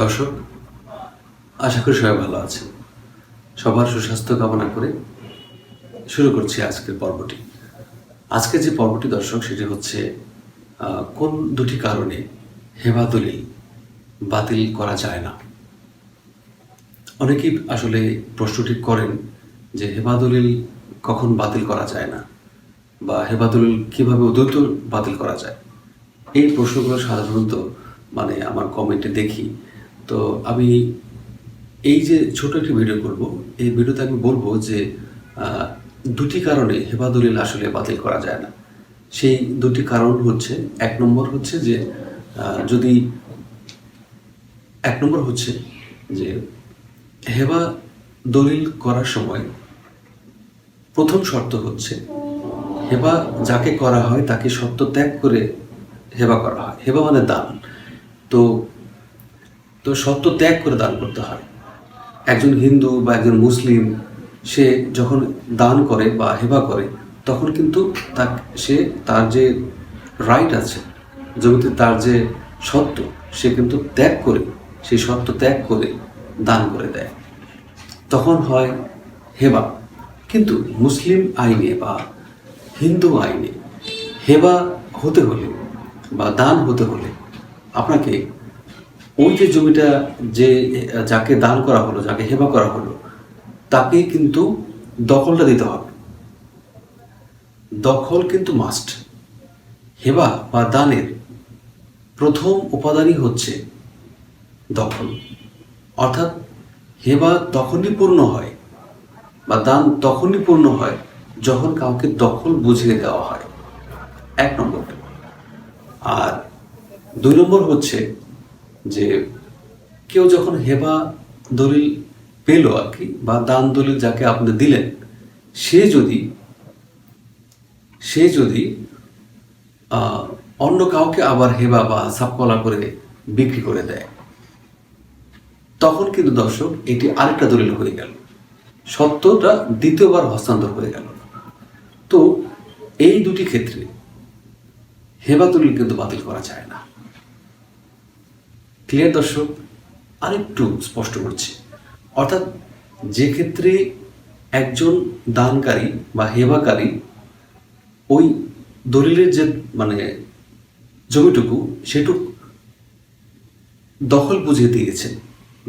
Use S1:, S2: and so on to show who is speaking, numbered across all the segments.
S1: দর্শক, আশা করি সবাই ভালো আছেন। সবার সুস্বাস্থ্য কামনা করে শুরু করছি আজকের পর্বটি। আজকে যে পর্বটি দর্শক, সেটি হচ্ছে কোন দুটি কারণে হেবা দলিল বাতিল করা যায় না? অনেকেই আসলে প্রশ্নটি করেন যে হেবা দলিল কখন বাতিল করা যায় না? বা হেবা দলিল কীভাবে উদ্যত বাতিল করা যায়? এই প্রশ্নগুলো সাধারণত মানে আমার কমেন্টে দেখি। তো আমি এই যে ছোট একটি ভিডিও করব, এই ভিডিওতে আমি বলব যে দুটি কারণে হেবা দলিল আসলে বাতিল করা যায় না। সেই দুটি কারণ হচ্ছে, এক নম্বর হচ্ছে যে যদি এক নম্বর হচ্ছে যে, হেবা দলিল করার সময় প্রথম শর্ত হচ্ছে, হেবা যাকে করা হয় তাকে শর্ত ত্যাগ করে হেবা করা হয়। হেবা মানে দান। তো তো সত্য ত্যাগ করে দান করতে হয়। একজন হিন্দু বা একজন মুসলিম, সে যখন দান করে বা হেবা করে, তখন কিন্তু তা সে তার যে রাইট আছে, জমিতে তার যে সত্য, সে কিন্তু ত্যাগ করে, সেই সত্য ত্যাগ করে দান করে দেয়। তখন হয় হেবা। কিন্তু মুসলিম আইনে বা হিন্দু আইনে হেবা হতে হলে বা দান হতে হলে আপনাকে ওই যে জমিটা যে, যাকে দান করা হলো, যাকে হেবা করা হলো, তাকে কিন্তু দখলটা দিতে হবে। দখল কিন্তু মাস্ট হেবা বা দানের প্রথম উপাদানই হচ্ছে দখল। অর্থাৎ হেবা তখনই পূর্ণ হয় বা দান তখনই পূর্ণ হয় যখন কাউকে দখল বুঝিয়ে দেওয়া হয়। এক নম্বর। আর দুই নম্বর হচ্ছে যে কেউ যখন হেবা দলিল পেল আর কি, বা দান দলিল যাকে আপনি দিলেন, সে যদি সে যদি অন্য কাউকে আবার হেবা বা সাপকলা করে বিক্রি করে দেয়, তখন কিন্তু দর্শক এটি আরেকটা দলিল হয়ে গেল। সত্যটা দ্বিতীয়বার হস্তান্তর হয়ে গেল। তো এই দুটি ক্ষেত্রে হেবা দলিল কিন্তু বাতিল করা যায় না। ক্লিয়ার দর্শক, আরেকটু স্পষ্ট করছি। অর্থাৎ যে ক্ষেত্রে একজন দানকারী বা হেবাকারী ওই দলিলের যে মানে জমিটুকু সেটুকু দখল বুঝিয়ে দিয়েছেন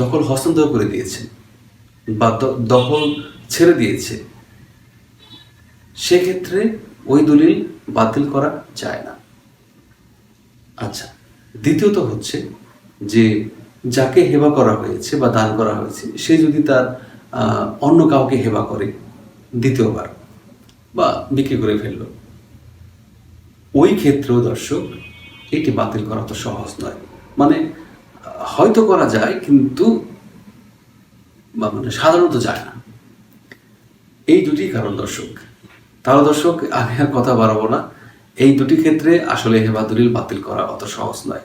S1: দখল হস্তান্তর করে দিয়েছেন বা দখল ছেড়ে দিয়েছে, সেক্ষেত্রে ওই দলিল বাতিল করা যায় না। আচ্ছা দ্বিতীয়ত হচ্ছে যে যাকে হেবা করা হয়েছে বা দান করা হয়েছে, সে যদি তার অন্য কাউকে হেবা করে দ্বিতীয়বার বা বিক্রি করে ফেলল, ওই ক্ষেত্রেও দর্শক এটি বাতিল করা তো সহজ নয়। মানে হয়তো করা যায়, কিন্তু বা মানে সাধারণত যায় না। এই দুটি কারণ দর্শক। তাহলে দর্শক আমি আর কথা বাড়াবো না। এই দুটি ক্ষেত্রে আসলে হেবা দলিল বাতিল করা অত সহজ নয়।